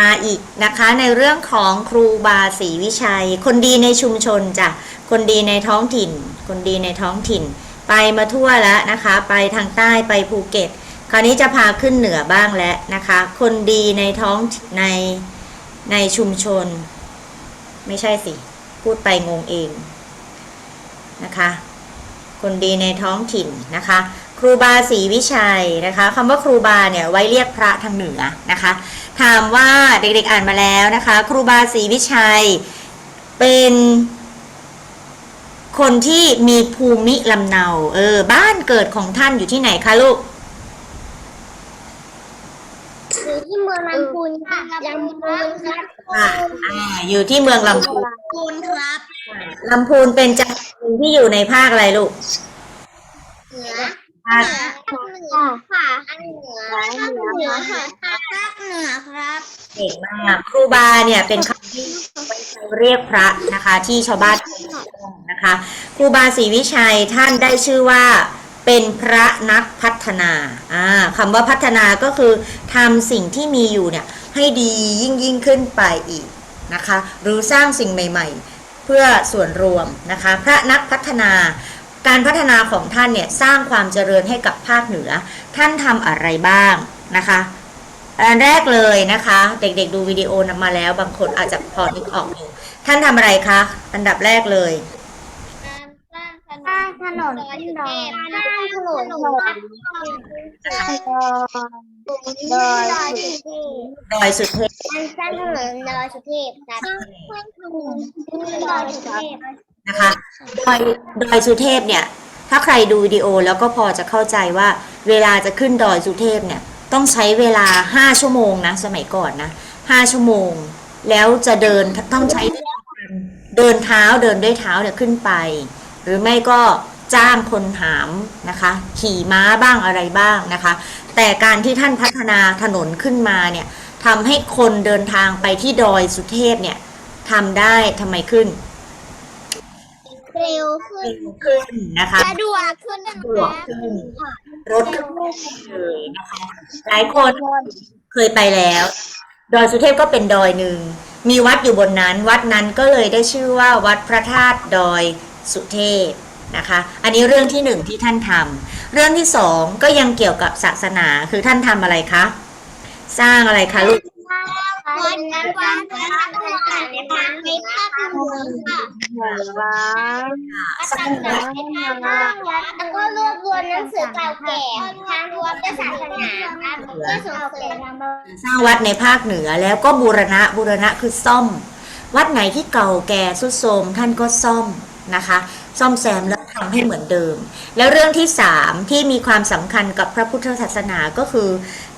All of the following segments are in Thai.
มาอีกนะคะในเรื่องของครูบาศรีวิชัย คนดีในชุมชนจ้ะคนดีในท้องถิ่น คนดีในท้องถิ่น ไปมาทั่วแล้วนะคะ ไปทางใต้ไปภูเก็ต คราวนี้จะพาขึ้นเหนือบ้างแล้วนะคะ คนดีในท้องในในชุมชน ไม่ใช่สิ พูดไปงงเองนะคะ คนดีในท้องถิ่นนะคะครูบาศรีวิชัยนะคะคำว่าครูบาเนี่ยไว้เรียกพระทางเหนือนะคะ ถามว่าเด็กๆอ่านมาแล้วนะคะ ครูบาศรีวิชัย เป็นคนที่มีภูมิลำเนา เออ บ้านเกิดของท่านอยู่ที่ไหนคะลูกอยู่ที่เมืองลำพูนค่ะลำพูนครับอ่าอ่าอยู่ที่เมืองลำพูนลำพูนครับลำพูนเป็นจังหวัดหนึ่งที่อยู่ในภาคอะไรลูกเหนือภาค เหนือค่ะอันเหนือภาคเหนือค่ะภาคเหนือครับเก่งมากครูบาเนี่ยเป็นคำที่ไว้ใช้เรียกพระนะคะ ที่ชาวบ้านนะคะครูบาศรีวิชัยท่านได้ชื่อว่าเป็นพระนักพัฒนาอ่าคำว่าพัฒนาก็คือทำสิ่งที่มีอยู่เนี่ยให้ดียิ่งยิ่งขึ้นไปอีกนะคะ หรือสร้างสิ่งใหม่ ๆ เพื่อส่วนรวมนะคะ พระนักพัฒนา การพัฒนาของท่านเนี่ยสร้างความเจริญให้กับภาคเหนือ ท่านทำอะไรบ้างนะคะอันแรกเลยนะคะ เด็กๆดูวิดีโอนำมาแล้ว บางคนอาจจะพอนึกออกอยู่ท่านทำอะไรคะ อันดับแรกเลยสร้างถนนขึ้นดอยสร้างถนนดอยดอยสุเทพดอยสุเทพสร้างถนนดอยสุเทพครับสร้างถนนดอยสุเทพ นะคะดอยดอยสุเทพเนี่ย ถ้าใครดูวิดีโอแล้วก็พอจะเข้าใจว่าเวลาจะขึ้นดอยสุเทพเนี่ย ต้องใช้เวลา5ชั่วโมงนะ สมัยก่อนนะ5ชั่วโมง แล้วจะเดินต้องใช้เดินเท้าเดินด้วยเท้าเนี่ยขึ้นไป หรือไม่ก็จ้างคนหามนะคะ ขี่ม้าบ้างอะไรบ้างนะคะ แต่การที่ท่านพัฒนาถนนขึ้นมาเนี่ยทำให้คนเดินทางไปที่ดอยสุเทพเนี่ยทำได้ทำไมขึ้น เร็วขึ้น ขึ้นนะคะสะดวกขึ้นนะสะดวกขึ้นรถก็เลยนะคะ หลายคนเคยไปแล้ว ดอยสุเทพก็เป็นดอยหนึ่ง มีวัดอยู่บนนั้น วัดนั้นก็เลยได้ชื่อว่าวัดพระธาตุดอยสุเทพนะคะ อันนี้เรื่องที่หนึ่งที่ท่านทำเรื่องที่สองก็ยังเกี่ยวกับศาสนาคือท่านทำอะไรคะ สร้างอะไรคะลูก วันนั้นวันนั้นในภาคในภาคเหนือค่ะสร้างวัดแล้วก็รวบรวมหนังสือเก่าแก่ทางรวมด้วยศาสนาครับเพื่อส่งเสริมสร้างวัดในภาคเหนือแล้วก็บูรณะบูรณะคือซ่อม วัดไหนที่เก่าแก่สุดโทรมท่านก็ซ่อมนะคะ ซ่อมแซมแล้วทำให้เหมือนเดิม แล้วเรื่องที่สามที่มีความสำคัญกับพระพุทธศาสนาก็คือ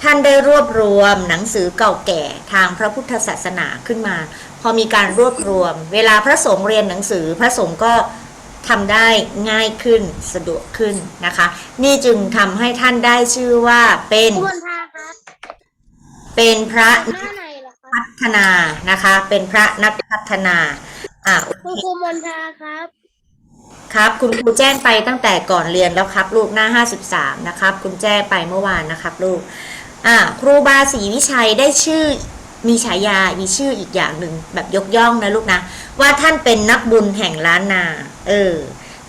ท่านได้รวบรวมหนังสือเก่าแก่ทางพระพุทธศาสนาขึ้นมา พอมีการรวบรวม เวลาพระสงฆ์เรียนหนังสือพระสงฆ์ก็ทำได้ง่ายขึ้นสะดวกขึ้นนะคะ นี่จึงทำให้ท่านได้ชื่อว่าเป็นคุณพาครับเป็นพระหน้าไหนเหรอครับพัฒนานะคะ เป็นพระนักพัฒนาอ่าคุณครูมนทาครับ ครับคุณครูแจ้งไปตั้งแต่ก่อนเรียนแล้วครับ ลูกหน้า 53 นะครับ คุณแจ้งไปเมื่อวานนะครับ ลูกอ่าครูบาศรีวิชัยได้ชื่อมีฉายา มีชื่ออีกอย่างหนึ่งแบบยกย่องนะลูกนะ ว่าท่านเป็นนักบุญแห่งล้านนา เออ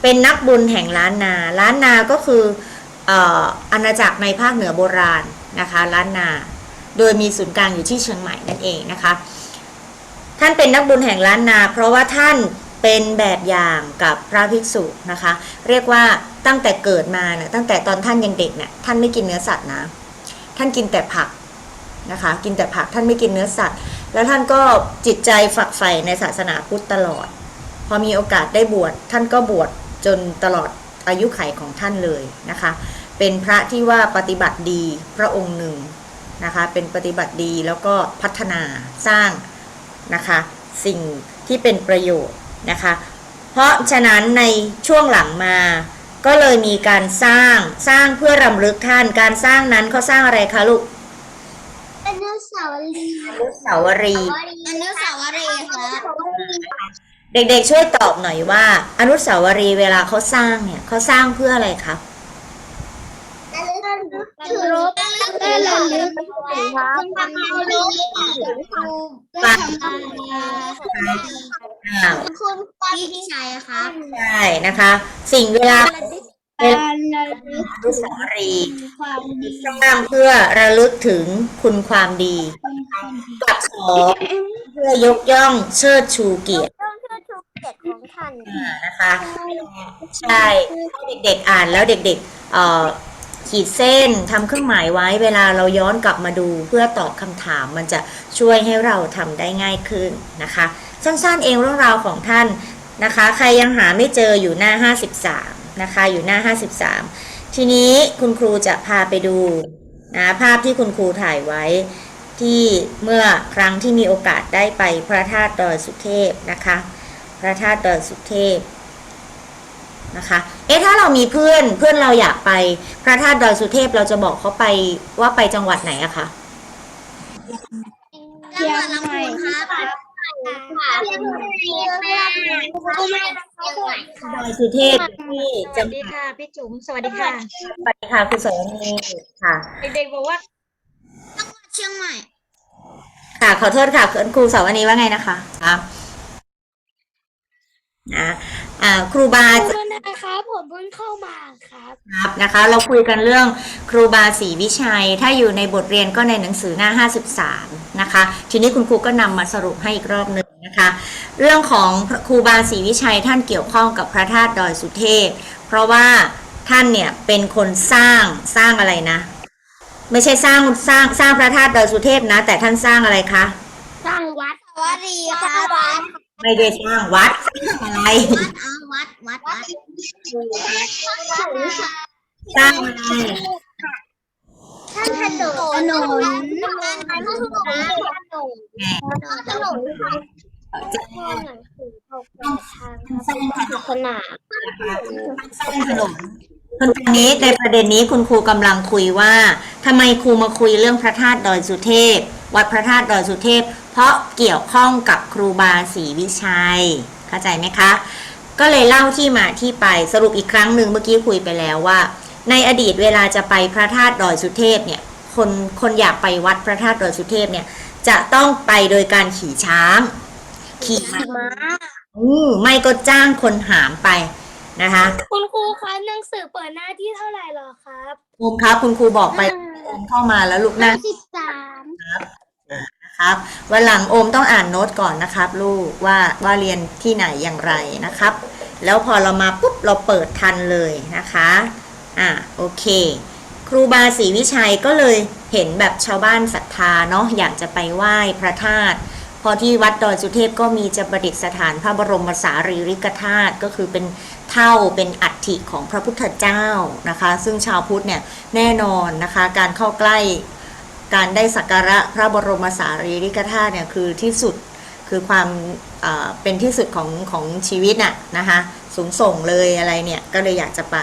เป็นนักบุญแห่งล้านนา ล้านนาก็คือเอ่ออาณาจักรในภาคเหนือโบราณนะคะ ล้านนา โดยมีศูนย์กลางอยู่ที่เชียงใหม่นั่นเองนะคะ ท่านเป็นนักบุญแห่งล้านนา เพราะว่าท่าน เป็นแบบอย่างกับพระภิกษุนะคะ เรียกว่าตั้งแต่เกิดมาเนี่ยตั้งแต่ตอนท่านยังเด็กเนี่ยท่านไม่กินเนื้อสัตว์นะ ท่านกินแต่ผักนะคะ กินแต่ผักท่านไม่กินเนื้อสัตว์ แล้วท่านก็จิตใจฝักใฝ่ในศาสนาพุทธตลอด พอมีโอกาสได้บวชท่านก็บวชจนตลอดอายุไขของท่านเลยนะคะ เป็นพระที่ว่าปฏิบัติดีพระองค์หนึ่งนะคะ เป็นปฏิบัติดีแล้วก็พัฒนาสร้างนะคะ สิ่งที่เป็นประโยชน์ นะคะ เพราะฉะนั้นในช่วงหลังมาก็เลยมีการสร้างสร้างเพื่อรำลึกท่าน การสร้างนั้นเขาสร้างอะไรคะลูกอนุสาวรีย์อนุสาวรีย์อนุสาวรีย์ครับเด็กๆช่วยตอบหน่อยว่า อนุสาวรีย์เวลาเขาสร้างเนี่ยเขาสร้างเพื่ออะไรครับอนุ ถือรบและระลึกถึงความความเคารพถึงครูและทำงานอ่าคุณควาพี่ชัยครับใช่นะคะ สิ่งเวลาการระลึกอนุสาวรีย์ความดีสร้างเพื่อระลึกถึงคุณความดีกับสองเพื่อยกย่องเชิดชูเกียรติต้อเชื่อชูเกียรติของท่านนะคะ ใช่ให้เด็กๆอ่านแล้วเด็กๆเอ่อ ขีดเส้นทำเครื่องหมายไว้เวลาเราย้อนกลับมาดูเพื่อตอบคำถามมันจะช่วยให้เราทำได้ง่ายขึ้นนะคะ สั้นๆเองเรื่องราวของท่านนะคะ ใครยังหาไม่เจออยู่หน้า 53 นะคะ อยู่หน้า 53 ทีนี้คุณครูจะพาไปดูนะภาพที่คุณครูถ่ายไว้ที่เมื่อครั้งที่มีโอกาสได้ไปพระธาตุดอยสุเทพนะคะ พระธาตุดอยสุเทพ นะคะ เอ๊ะถ้าเรามีเพื่อนเพื่อนเราอยากไปพระธาตุดอยสุเทพเราจะบอกเขาไปว่าไปจังหวัดไหนอะคะเชียงใหม่ครับเชียงใหม่เชียงใหม่เชียงใหม่ดอยสุเทพที่สจัวังสดีค่ะพี่จุ๋มสวัสดีค่ะไปค่ะคุณสวนีค่ะเด็กๆบอกว่าเชียงใหม่ ค่ะขอโทษค่ะคุณครูสาวนีว่าไงนะคะครับ นะอ่าครูบาขอบคุณนะครับผมเพิ่งเข้ามาครับ ครับนะคะเราคุยกันเรื่องครูบาศรีวิชัย ถ้าอยู่ในบทเรียนก็ในหนังสือหน้า 53 นะคะ ทีนี้คุณครูก็นำมาสรุปให้อีกรอบหนึ่งนะคะ เรื่องของครูบาศรีวิชัยท่านเกี่ยวข้องกับพระธาตุดอยสุเทพ เพราะว่าท่านเนี่ยเป็นคนสร้างสร้างอะไรนะ ไม่ใช่สร้างสร้างสร้างพระธาตุดอยสุเทพนะ แต่ท่านสร้างอะไรคะ สร้างวัดวัดดีครับวัด ไม่ได้สร้างวัดสร้างอะไรเอาวัดวัดวัดสร้างอะไรท่านถนนถนนท่านถนนถนนศาสนาสร้างถนนคุณตอนนี้ในประเด็นนี้คุณครูกำลังคุยว่าทำไมครูมาคุยเรื่องพระธาตุดอยสุเทพ วัดพระธาตุดอยสุเทพ ราะเกี่ยวข้องกับครูบาศรีวิชัย เข้าใจไหมคะ ก็เลยเล่าที่มาที่ไปสรุปอีกครั้งหนึ่งเมื่อกี้คุยไปแล้วว่า ในอดีตเวลาจะไปพระธาตุดอยสุเทพเนี่ยคนคนอยากไปวัดพระธาตุดอยสุเทพเนี่ยจะต้องไปโดยการขี่ช้าง ขี่ม้าอืมไม่ก็จ้างคนหามไปนะคะ คุณครูคะหนังสือเปิดหน้าที่เท่าไหร่หรอครับโอมครับคุณครูบอกไปโอมเข้ามาแล้วลูกนะสิบสามครับ วันหลังโอมต้องอ่านโน้ตก่อนนะครับ ลูกว่าว่าเรียนที่ไหนอย่างไรนะครับ แล้วพอเรามาปุ๊บเราเปิดทันเลยนะคะอ่าโอเค ครูบาศรีวิชัยก็เลยเห็นแบบชาวบ้านศรัทธาเนาะอยากจะไปไหว้พระธาตุพอที่วัดดอยสุเทพก็มีจะประดิษฐานพระบรมสารีริกธาตุก็คือเป็นเท่าเป็นอัฐิของพระพุทธเจ้านะคะ ซึ่งชาวพุทธเนี่ยแน่นอนนะคะ การเข้าใกล้ การได้สักการะพระบรมสารีริกธาตุเนี่ยคือที่สุดคือความเเป็นที่สุดของของชีวิตน่ะนะคะสูงส่งเลยอะไรเนี่ยก็เลยอยากจะไป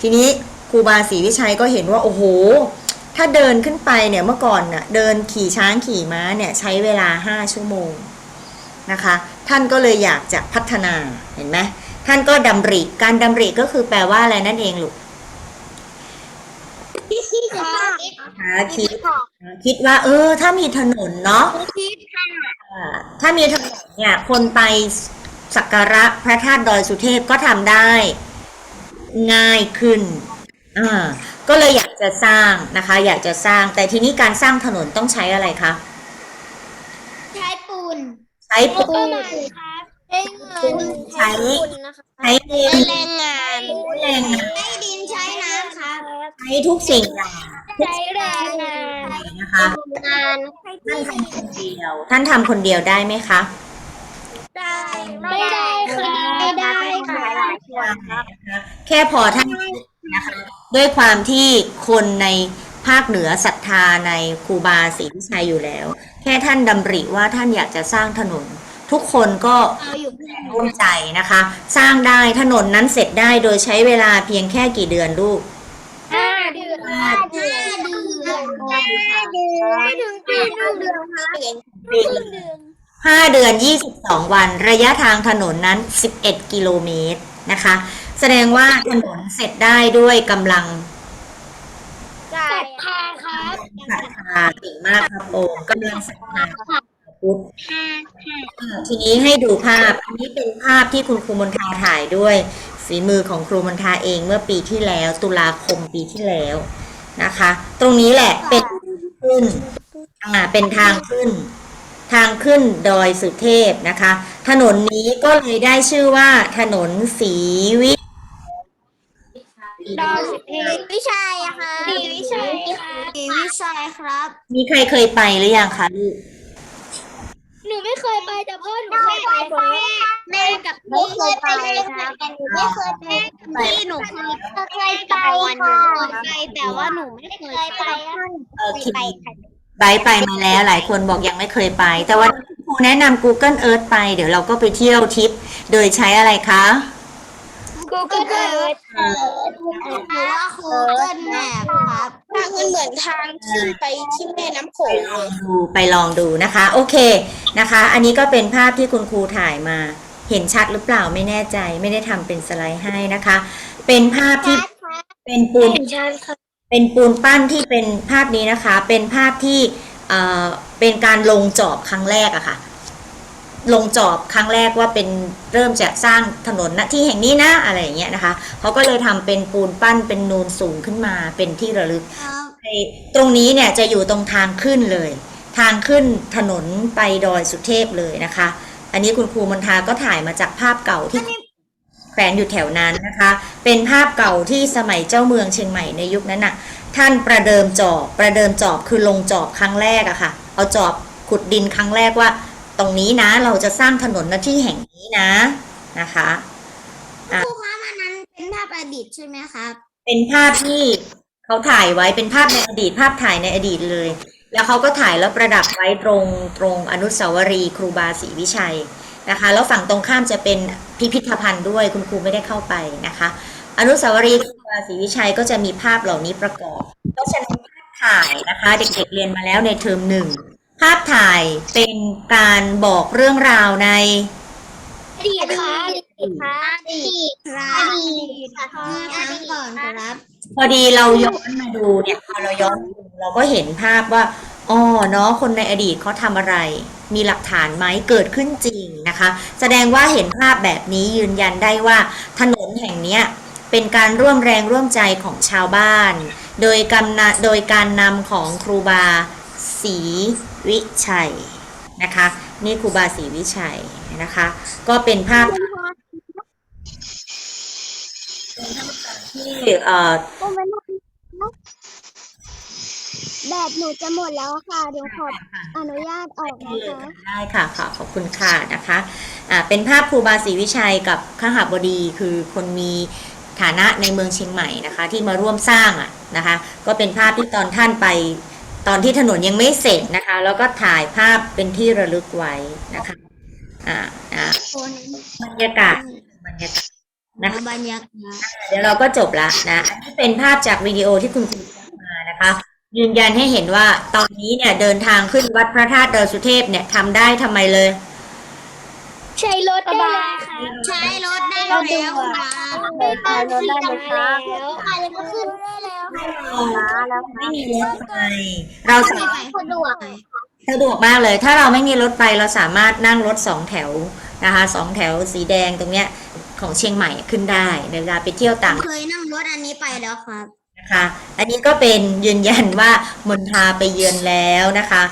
ทีนี้ครูบาศรีวิชัยก็เห็นว่าโอ้โห ถ้าเดินขึ้นไปเนี่ยเมื่อก่อนน่ะเดินขี่ช้างขี่ม้าเนี่ยใช้เวลา 5 ชั่วโมงนะคะท่านก็เลยอยากจะพัฒนาเห็นไหมท่านก็ดำริการดำริก็คือแปลว่าอะไรนั่นเองลูก ค่ะหาคิดคิดว่า เออ ถ้ามีถนนเนาะคิดค่ะอ่าถ้ามีถนนเนี่ย คนไปสักการะพระธาตุดอยสุเทพก็ทำได้ ง่ายขึ้นอ่าก็เลยอยากจะสร้างนะคะ อยากจะสร้างแต่ทีนี้การสร้างถนนต้องใช้อะไรคะใช้ปูนใช้ปูก็นมาครับใช้เงินใช้ปูนนะคะใช้ดินแรงงานแรงงานใช้ดินใช้น้ำครับใช้ทุกสิ่งอย่าง ใช้แรงงานนะคะงานใช้ท่านที่ทำคนเดียว ท่านทำคนเดียวได้ไหมคะ ได้ไม่ได้ค่ะไม่ได้ค่ะแค่พอท่านนะคะด้วยความที่คนในภาคเหนือศรัทธาในครูบาศรีวิชัยอยู่แล้ว แค่ท่านดำริว่าท่านอยากจะสร้างถนน ทุกคนก็เอาอยู่ร่วมใจนะคะ สร้างได้ถนนนั้นเสร็จได้โดยใช้เวลาเพียงแค่กี่เดือนลูกห้า เดือนห้าเดือนห้าเดือนไม่ถึงปีหนึ่งเดือนค่ะครึ่งเดือน5เดือน22วัน ระยะทางถนนนั้น11กิโลเมตรนะคะ แสดงว่าถนนเสร็จได้ด้วยกำลังแสศรัทธาครับศรัทธาเก่งมากครับโอมกำลังศรัทธา พุทธอ่าทีนี้ให้ดูภาพ อันนี้เป็นภาพที่คุณครูมนทาถ่ายด้วยฝีมือของครูมนทาเองเมื่อปีที่แล้ว ตุลาคมปีที่แล้วนะคะ ตรงนี้แหละเป็นขึ้นอ่าเป็นทางขึ้น ทางขึ้นดอยสุเทพนะคะ ถนนนี้ก็เลยได้ชื่อว่าถนนศรีวิดอยสุเทพวิชัยค่ะศรีวิชัยค่ะศรีวิชัยครับ มีใครเคยไปหรือยังคะลูกห นูไม่เคยไปแต่พ่อหนูเคยไปแม่กับพี่เคยไปครับแต่หนูไม่เคยไปพี่หนูเคยเคยไปค่ะไปแต่ว่าหนูไม่เคยไปโอเคไบร์ทไปมาแล้วหลายคนบอกยังไม่เคยไป แต่วันนี้ครูแนะนำ Google Earth ไป เดี๋ยวเราก็ไปเที่ยวทริป โดยใช้อะไรคะ Google Earth หรือว่า Google Map ครับทางมันเหมือนทางขึ้นไปที่แม่น้ำโขงลองดูไปลองดูนะคะ โอเคนะคะ อันนี้ก็เป็นภาพที่คุณครูถ่ายมา เห็นชัดหรือเปล่าไม่แน่ใจ ไม่ได้ทำเป็นสไลด์ให้นะคะ เป็นภาพที่เป็นปูนเป็นปูนปั้นที่เป็นภาพนี้นะคะ เป็นภาพที่เอ่อเป็นการลงจอบครั้งแรกอะค่ะ ลงจอบครั้งแรกว่าเป็นเริ่มจะสร้างถนนณที่แห่งนี้นะอะไรอย่างเงี้ยนะคะเขาก็เลยทำเป็นปูนปั้นเป็นนูนสูงขึ้นมาเป็นที่ระลึกไอ้ตรงนี้เนี่ยจะอยู่ตรงทางขึ้นเลย ทางขึ้นถนนไปดอยสุเทพเลยนะคะ อันนี้คุณครูมนทาก็ถ่ายมาจากภาพเก่าที่แขวนอยู่แถวนั้นนะคะ เป็นภาพเก่าที่สมัยเจ้าเมืองเชียงใหม่ในยุคนั้นน่ะ ท่านประเดิมจอบ ประเดิมจอบคือลงจอบครั้งแรกอะค่ะ เอาจอบขุดดินครั้งแรกว่าต รงนี้นะ เราจะสร้างถนนหน้าที่แห่งนี้นะนะคะครูคะอันนั้นเป็นภาพอดีตใช่ไหมครับ เป็นภาพที่เขาถ่ายไว้เป็นภาพในอดีต ภาพถ่ายในอดีตเลย แล้วเขาก็ถ่ายแล้วประดับไว้ตรงตรงอนุสาวรีย์ครูบาศรีวิชัยนะคะ แล้วฝั่งตรงข้ามจะเป็นพิพิธภัณฑ์ด้วยคุณครูไม่ได้เข้าไปนะคะ อนุสาวรีย์ครูบาศรีวิชัยก็จะมีภาพเหล่านี้ประกอบ เพราะฉะนั้นภาพถ่ายนะคะ เด็กๆเรียนมาแล้วในเทอมหนึ่ง ภาพถ่ายเป็นการบอกเรื่องราวใน อดีตค่ะอดีตค่ะอดีตครับอดีตค่ะอดีตก่อนครับพอดีเราย้อนมาดูเนี่ยพอเราย้อนดูเราก็เห็นภาพว่าอ๋อเนาะคนในอดีตเขาทำอะไร มีหลักฐานไหมเกิดขึ้นจริงนะคะ แสดงว่าเห็นภาพแบบนี้ยืนยันได้ว่าถนนแห่งเนี้ยเป็นการร่วมแรงร่วมใจของชาวบ้าน โดยกำนะโดยการนำของครูบา ศรีวิชัยนะคะ นี่ครูบาศรีวิชัยนะคะ ก็เป็นภาพที่เอ่อแบตหนูจะหมดแล้วค่ะเดี๋ยวขออนุญาตออกนะคะได้ค่ะค่ะขอบคุณค่ะนะคะอ่าเป็นภาพครูบาศรีวิชัยกับขหบดีคือคนมีฐานะในเมืองเชียงใหม่นะคะ ที่มาร่วมสร้างอะนะคะ ก็เป็นภาพที่ตอนท่านไป ตอนที่ถนนยังไม่เสร็จนะคะ แล้วก็ถ่ายภาพเป็นที่ระลึกไว้นะคะอ่าอ่าคนบรรยากาศบรรยากาศนะคะบรรยากาศเดี๋ยวเราก็จบละนะอันนี้เป็นภาพจากวิดีโอที่คุณครูทำมานะคะ ยืนยันให้เห็นว่าตอนนี้เนี่ยเดินทางขึ้นวัดพระธาตุดอยสุเทพเนี่ยทำได้ทำไมเลย ใช้รถได้เลยค่ะใช้รถได้แล้วค่ะใช้รถได้เลยครับใช้รถขึ้นได้แล้วค่ะไม่มีรถไฟเราสามารถสะดวกสะดวกมากเลย ถ้าเราไม่มีรถไฟเราสามารถนั่งรถสองแถวนะคะสองแถวสีแดงตรงเนี้ยของเชียงใหม่ขึ้นได้ในเวลาไปเที่ยวต่างเคยนั่งรถอันนี้ไปแล้วครับนะคะ อันนี้ก็เป็นยืนยันว่ามนทาไปเยือนแล้วนะคะ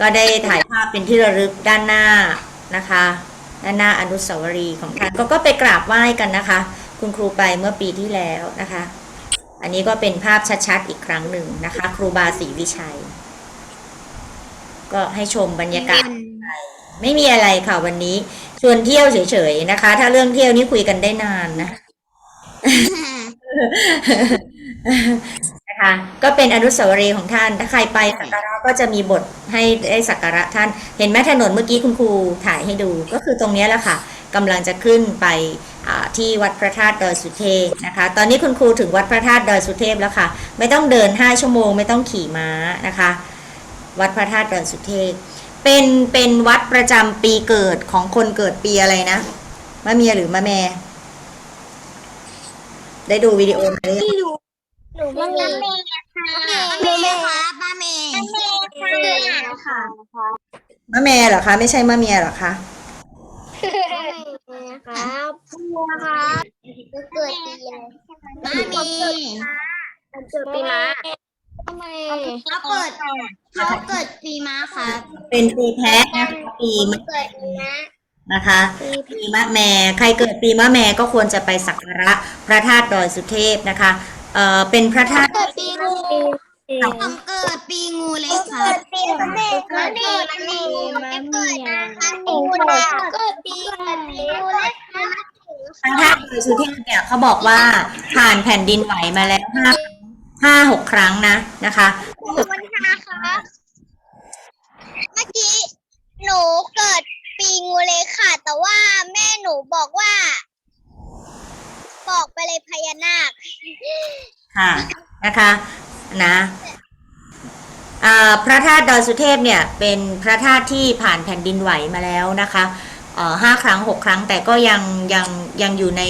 ก็ได้ถ่ายภาพเป็นที่ระลึกด้านหน้านะคะด้าน หน้าอนุสาวรีย์ของท่านก็ก็ไปกราบไหว้กันนะคะ คุณครูไปเมื่อปีที่แล้วนะคะ อันนี้ก็เป็นภาพชัดๆอีกครั้งหนึ่งนะคะ ครูบาศรีวิชัย ก็ให้ชมบรรยากาศ ไม่มีอะไรค่ะวันนี้ ชวนเที่ยวเฉยๆนะคะ ถ้าเรื่องเที่ยวนี้คุยกันได้นานนะ นะคะก็เป็นอนุสาวรีย์ของท่าน ถ้าใครไปสักการะก็จะมีบทให้ได้สักการะท่าน เห็นไหมถนนเมื่อกี้คุณครูถ่ายให้ดู ก็คือตรงนี้แหละค่ะกำลังจะขึ้นไปที่วัดพระธาตุดอยสุเทพนะคะ ตอนนี้คุณครูถึงวัดพระธาตุดอยสุเทพแล้วค่ะ ไม่ต้องเดิน 5 ชั่วโมง ไม่ต้องขี่ม้านะคะ วัดพระธาตุดอยสุเทพเป็นเป็นวัดประจำปีเกิดของคนเกิดปีอะไรนะมะเมียหรือมะแม่ ได้ดูวิดีโอไหม หนูไม่มีเมย์ครับป้าเมย์ค่ะมะแม่เหรอคะ ไม่ใช่มะเมียเหรอคะครับครับเกิดปีป้าเมย์เกิดปีม้าทำไมเขาเกิดเขาเกิดปีม้าครับเป็นปีแพะนะคะปีมะเกิดปีม้านะคะปีมะแม่ใครเกิดปีมะแม่ก็ควรจะไปสักการะพระธาตุดอยสุเทพนะคะ เอ่อเป็นพระธาตุเกิดปีงูผมเกิดปีงูเลยครับเกิดปีมะเมเกิดปีมะเมเกิดนะคะปีงูเกิดปีเกิดปีงูเล็กพระธาตุดอยสุเทพเนี่ยเขาบอกว่าผ่านแผ่นดินไหวมาแล้วห้าห้าหกครั้งนะนะคะวันค่ะครับเมื่อกี้หนูเกิดปีงูเลยค่ะ แต่ว่าแม่หนูบอกว่า บอกไปเลยพญานาค ค่ะนะคะนะพระธาตุดอยสุเทพเนี่ยเป็นพระธาตุที่ผ่านแผ่นดินไหวมาแล้วนะคะห้าครั้งหกครั้งแต่ก็ยังยังยังอยู่ใน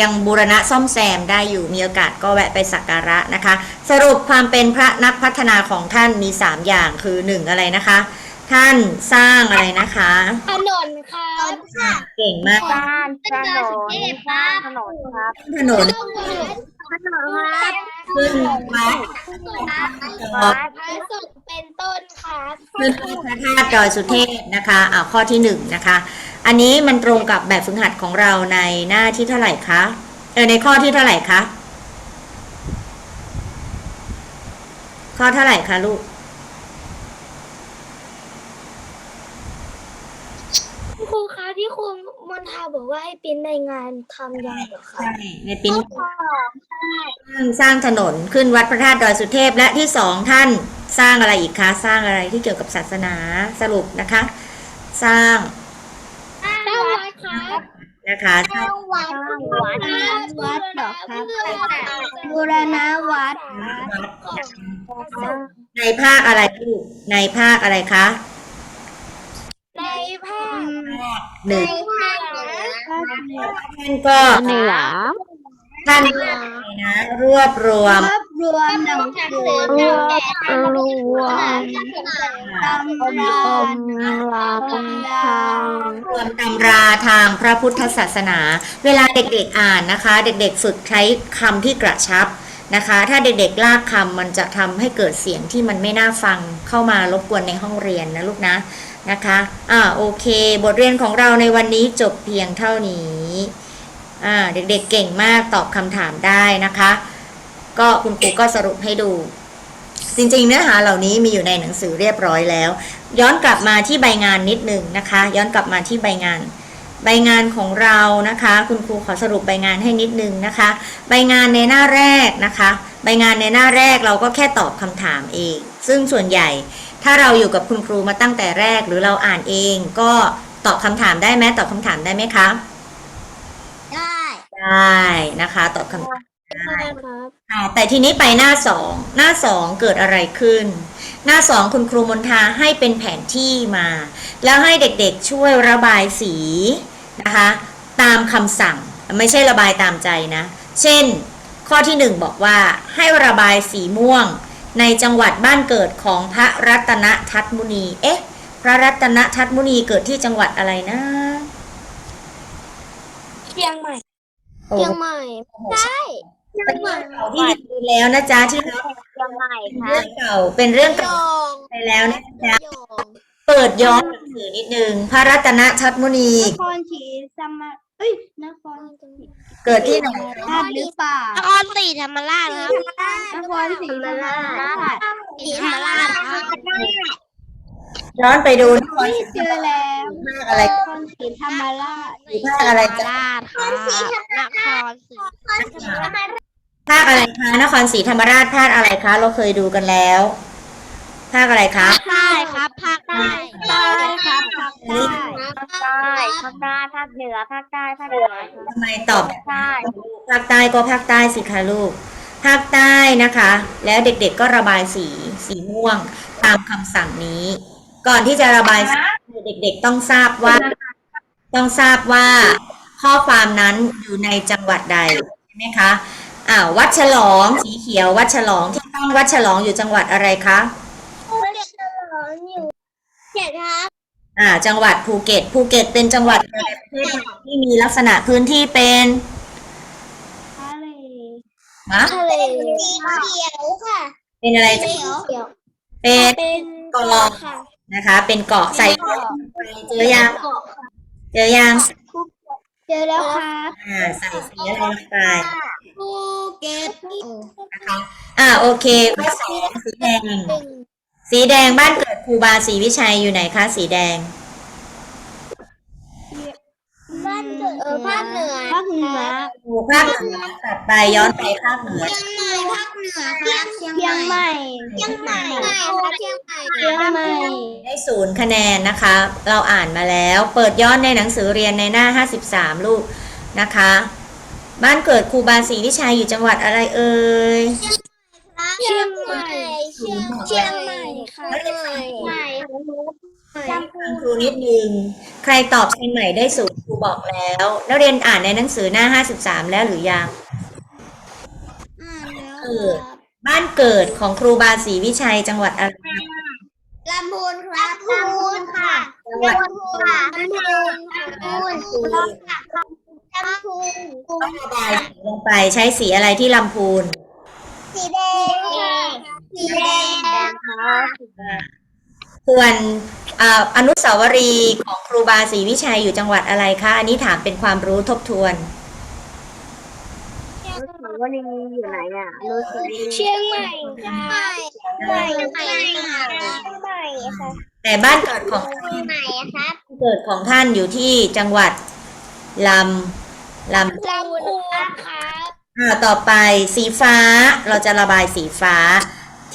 ยังบูรณะซ่อมแซมได้อยู่มีโอกาสก็แวะไปสักการะนะคะ สรุปความเป็นพระนักพัฒนาของท่านมี 3 อย่างคือหนึ่งอะไรนะคะ ท่านสร้างอะไรนะคะถนนครับค่ะเก่งมากบ้านถนนถนนครับถนนถนนครับขึ้นวัดวัดพระสุขเป็นต้นครับขึ้นพระธาตุดอยสุเทพนะคะอ่าข้อที่หนึ่งนะคะ อันนี้มันตรงกับแบบฝึกหัดของเราในหน้าที่เท่าไหร่คะเออในข้อที่เท่าไหร่คะข้อเท่าไหร่คะลูก ครูคะที่ครูมนทา บอกว่าให้ปริ้นในงานทำยังเหรอคะใช่ในปิ้นสร้างถนนขึ้นวัดพระธาตุดอยสุเทพและที่สองท่านสร้างอะไรอีกคะสร้างอะไรที่เกี่ยวกับศาสนาสรุปนะคะ สร้างสร้างวัดครับนะคะสร้างวัดวัดวัดเหรอครับบูรณะวัดในภาคอะไรลูกในภาคอะไรคะ ในภาคหนึ่งภาคท่านก็ท่านนะรวบรวม รวบรวมหนังสือรวบรวมตำราตำรา รวมตำราทางพระพุทธศาสนา เวลาเด็กๆอ่านนะคะ เด็กๆฝึกใช้คำที่กระชับนะคะ ถ้าเด็กๆลากคำมันจะทำให้เกิดเสียงที่มันไม่น่าฟังเข้ามารบกวนในห้องเรียนนะลูกนะ นะคะอ่าโอเค บทเรียนของเราในวันนี้จบเพียงเท่านี้อ่าเด็กๆเก่งมากตอบคำถามได้นะคะ ก็คุณครูก็สรุปให้ดู จริงๆเนื้อหาเหล่านี้มีอยู่ในหนังสือเรียบร้อยแล้ว ย้อนกลับมาที่ใบงานนิดหนึ่งนะคะ ย้อนกลับมาที่ใบงานใบงานของเรานะคะ คุณครูขอสรุปใบงานให้นิดนึงนะคะ ใบงานในหน้าแรกนะคะ ใบงานในหน้าแรกเราก็แค่ตอบคำถามเอง ซึ่งส่วนใหญ่ ถ้าเราอยู่กับคุณครูมาตั้งแต่แรกหรือเราอ่านเองก็ตอบคำถามได้ไหมตอบคำถามได้ไหมคะ ได้ได้นะคะ ตอบคำถามได้ ครับอ่าแต่ทีนี้ไปหน้าสองหน้าสองเกิดอะไรขึ้น หน้าสองคุณครูมนทาให้เป็นแผนที่มา แล้วให้เด็กๆช่วยระบายสีนะคะ ตามคำสั่งไม่ใช่ระบายตามใจนะ เช่น ข้อที่หนึ่งบอกว่าให้ระบายสีม่วง ในจังหวัดบ้านเกิดของพระรัตนทัตมุนี เอ๊ะ พระรัตนทัตมุนีเกิดที่จังหวัดอะไรนะ เชียงใหม่โอ้เชียงใหม่ใช่เชียงเป็นใหม่เรื่องเก่าที่ดูแล้วนะจ๊ะที่เราเชียงใหม่คเรื่รัอบงเก่าเป็นเรื่องยเก่าองไปแล้วนะจ๊ะ ยองเปิดย้อนหนังสือนิดนึง พระรัตนทัตมุนี นครศรีธรรมราช เอ้ยนครศรีเกิดที่ไหนธรรมราชหรือเปล่านครศรีธรรมราชครับนครศรีธรรมราชศรีธรรมราชครับย้อนไปดูนครไม่เจอแล้วภาคอะไรนครศรีธรรมราชภาคอะไรจ๊ะนครศรีนครศรีธรรมราชภาคอะไรคะนครศรีธรรมราชภาคอะไรคะ เราเคยดูกันแล้ว ภาคอะไรคะภาคใต้ครับภาคใต้ใต้ครับภาคใต้ภาคใต้ภาคใต้ภาคเหนือภาคใต้ภาคเหนือทำไมตอบใต้ภาคใต้ก็ภาคใต้สิคะลูก ภาคใต้นะคะ แล้วเด็กๆก็ระบายสีสีม่วงตามคำสั่งนี้ ก่อนที่จะระบายสีเด็กๆต้องทราบว่า ต้องทราบว่า ข้อความนั้นอยู่ในจังหวัดใดใช่ไหมคะอ่าวัดฉลองสีเขียววัดฉลองที่ตั้งวัดฉลองอยู่จังหวัดอะไรคะ เจ็ดครับ อ่า จังหวัดภูเก็ต ภูเก็ตเป็นจังหวัดในประเทศไทยที่มีลักษณะพื้นที่เป็นทะเลฮะทะเลสีเขียวค่ะเป็นอะไรสีจ๊ะเขียวเป็นเป็นเกาะนะคะ เป็นเกาะใส่เจอยังเจอยังเจอแล้วครับอ่าใส่สีอะไรลงไปภูเก็ตนะคะ อ่าโอเคข้อสองสีแดง สีแดงบ้านเกิด ครูบาศรีวิชัยอยู่ไหนคะ สีแดง บ้านเกิดเออภาคเหนือภาคเหนือดูภาคเหนือตัดไปย้อนไปภาคเหนือ เชียงใหม่ภาคเหนือครับเชียงใหม่เชียงใหม่เชียงใหม่เชียงใหม่ได้ศูนย์คะแนนนะคะ เราอ่านมาแล้ว เปิดย้อนในหนังสือเรียนในหน้า 53 ลูกนะคะ บ้านเกิดครูบาศรีวิชัยอยู่จังหวัดอะไรเอ่ย เชียง ใหม่เชียงเชียงใหม่ค่ะเชียงใหม่ฟังครูนิดนึง ใครตอบเชียงใหม่ได้ศูนย์ครูบอกแล้ว นักเรียนอ่านในหนังสือหน้า53แล้วหรือยังเออบ้านเกิดของครูบาศรีวิชัยจังหวัดอะไรลำพูนครับลำพูนค่ะจังหวัดลำพูนค่ะลำพูนลำพูนลำพูนต้องระบายลงไปใช้สีอะไรที่ลำพูน สีแดงสีแดงครับส่วนอ่าอนุสาวรีย์ของครูบาศรีวิชัยอยู่จังหวัดอะไรคะอันนี้ถามเป็นความรู้ทบทวนวันนี้อยู่ไหนอะเชียงใหม่ค่ะเชียงใหม่เชียงใหม่ใหม่ค่ะแต่บ้านเกิดของเชียงใหม่ครับเกิดของท่านอยู่ที่จังหวัดลำลำลำพูนครับ อ่าต่อไปสีฟ้าเราจะระบายสีฟ้า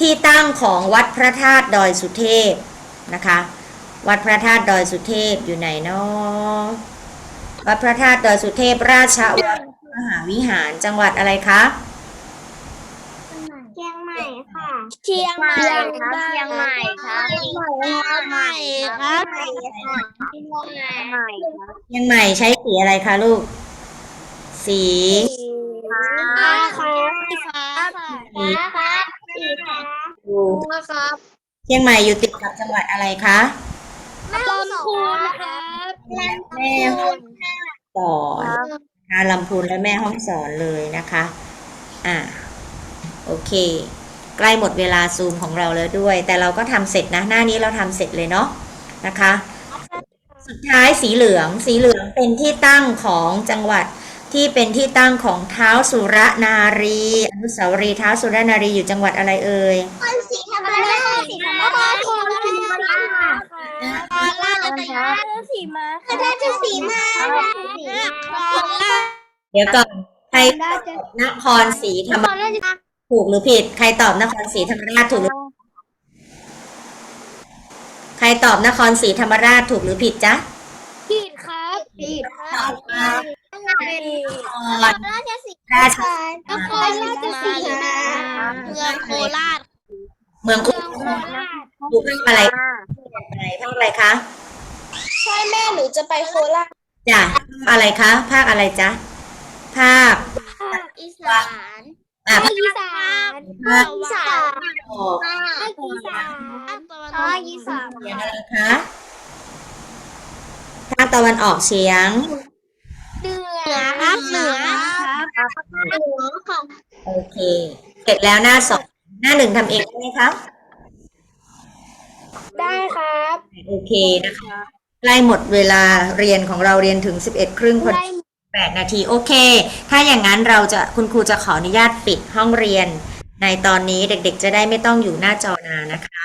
ที่ตั้งของวัดพระธาตุดอยสุเทพนะคะ วัดพระธาตุดอยสุเทพอยู่ไหนเนาะวัดพระธาตุดอยสุเทพราชวรมหาวิหารจังหวัดอะไรคะเชียงใหม่ค่ะเชียงใหม่ครับเชียงใหม่ครับเชียงใหม่ครับเชียงใหม่ครับเชียงใหม่ใช้สีอะไรคะลูก สี ฟ้าครับสีฟ้าฟ้าครับสีฟ้าดูครับเชียงใหม่อยู่ติดกับจังหวัดอะไรคะลำพูนครับลำแม่ห้องสอนนะคะลำพูนและแม่ห้องสอนเลยนะคะ อ่า โอเค ใกล้หมดเวลาซูมของเราแล้วด้วย แต่เราก็ทำเสร็จนะ หน้านี้เราทำเสร็จเลยเนาะนะคะ สุดท้ายสีเหลือง สีเหลืองเป็นที่ตั้งของจังหวัด ที่เป็นที่ตั้งของเท้าวสุรนารี อนุสาวรีย์เท้าวสุรนารีอยู่จังหวัดอะไรเอ่ยคนสีธรรมราชสีธรรมราชโคราชสีมาโคราชสีมาโคราชสีมาโคราชเดี๋ยวก่อนใครตอบนครศรีธรรมราชถูกหรือผิด ใครตอบนครศรีธรรมราชถูกหรือใครตอบนครศรีธรรมราชถูกหรือผิดจ๊ะผิดครับผิดครับ เป็นนครราชสีราชนครราชสีมาเมืองโคราช เมืองโคเมืองโคราชราชอยู่ภาคอะไรอะไรภาคอะไรคะใช่แม่หนูจะไปโคราชจ้ะภาคอะไรคะภาคอะไรจ๊ะภาคภาคอีสานอะภาคอีสานภาคอีสานออกภาคอีสานภาคอีสานเฉียงอะไรคะภาคตะวันออกเฉียง เหนือครับเหนือครับเหนือค่ะโอเค เสร็จแล้วหน้าสองหน้าหนึ่งทำเองได้ไหมครับ ได้ครับโอเคนะคะใกล้หมดเวลาเรียนของเราเรียนถึง 11 ครึ่งพอดี8นาทีโอเค ถ้าอย่างนั้นเราจะคุณครูจะขออนุญาตปิดห้องเรียน ในตอนนี้เด็กๆ จะได้ไม่ต้องอยู่หน้าจอนานนะคะ